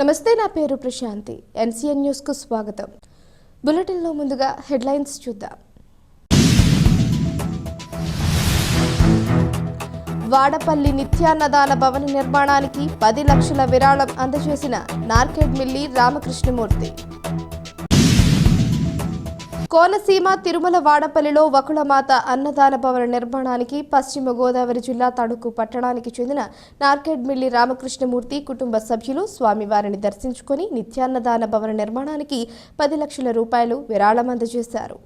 నమస్తే నా పేరు ప్రశాంతి. ఎన్సీఎన్ న్యూస్కు స్వాగతం. బులెటిన్లో ముందుగా హెడ్లైన్స్ చూద్దాం. వాడపల్లి నిత్యాన్నదాన భవన నిర్మాణానికి పది లక్షల విరాళం అందజేసిన నార్కెడ్ మిల్లి రామకృష్ణమూర్తి. కోనసీమ తిరుమల వాడపల్లిలో వకుళమాత అన్నదాన భవన నిర్మాణానికి పశ్చిమ గోదావరి జిల్లా తణుకు పట్టణానికి చెందిన నార్కెడ్మిల్లి రామకృష్ణమూర్తి కుటుంబ సభ్యులు స్వామివారిని దర్శించుకొని నిత్యాన్నదాన భవన నిర్మాణానికి పది లక్షల రూపాయలు విరాళం అందజేశారు.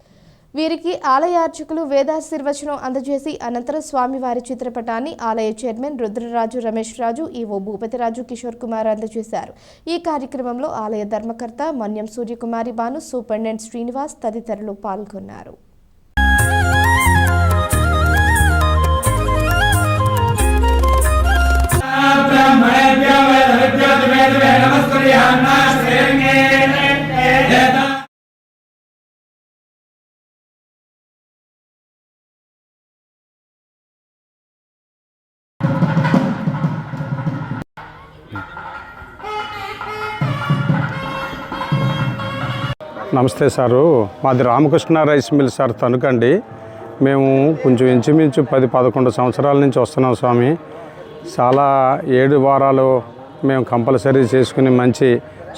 వీరికి ఆలయ అర్చకులు వేదాశీర్వచనం అందజేసి అనంతరం స్వామివారి చిత్రపటాన్ని ఆలయ చైర్మన్ రుద్రరాజు రమేష్ రాజు ఈవో భూపతిరాజు కిషోర్ కుమార్ అందజేశారు. ఈ కార్యక్రమంలో ఆలయ ధర్మకర్త మన్యం సూర్యకుమారి బాను సూపరింటెండెంట్ శ్రీనివాస్ తదితరులు పాల్గొన్నారు. నమస్తే సారు. మాది రామకృష్ణ రైస్ మిల్ సార్ తణుకండి. మేము కొంచెం ఇంచుమించు పది పదకొండు సంవత్సరాల నుంచి వస్తున్నాం స్వామి. చాలా ఏడు వారాలు మేము కంపల్సరీ చేసుకుని మంచి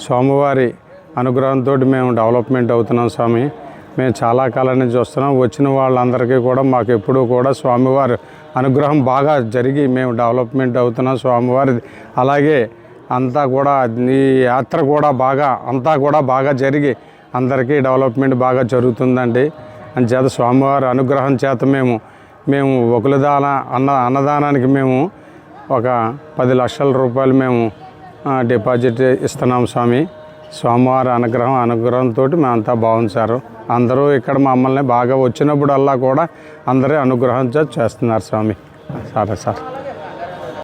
స్వామివారి అనుగ్రహంతో మేము డెవలప్మెంట్ అవుతున్నాం స్వామి. మేము చాలా కాలం నుంచి వస్తున్నాం వచ్చిన వాళ్ళందరికీ కూడా మాకు ఎప్పుడూ కూడా స్వామివారి అనుగ్రహం బాగా జరిగి మేము డెవలప్మెంట్ అవుతున్నాం స్వామివారి. అలాగే అంతా కూడా ఈ యాత్ర కూడా బాగా అంతా కూడా బాగా జరిగి అందరికీ డెవలప్మెంట్ బాగా జరుగుతుందండి. అంచేత స్వామివారి అనుగ్రహం చేత మేము మేము ఒకలిదాన అన్న అన్నదానానికి మేము ఒక పది లక్షల రూపాయలు మేము డిపాజిట్ ఇస్తున్నాం స్వామి. స్వామివారి అనుగ్రహం అనుగ్రహంతో మేమంతా సారు. అందరూ ఇక్కడ మమ్మల్ని బాగా వచ్చినప్పుడల్లా కూడా అందరూ అనుగ్రహం చేస్తున్నారు స్వామి. సరే సార్.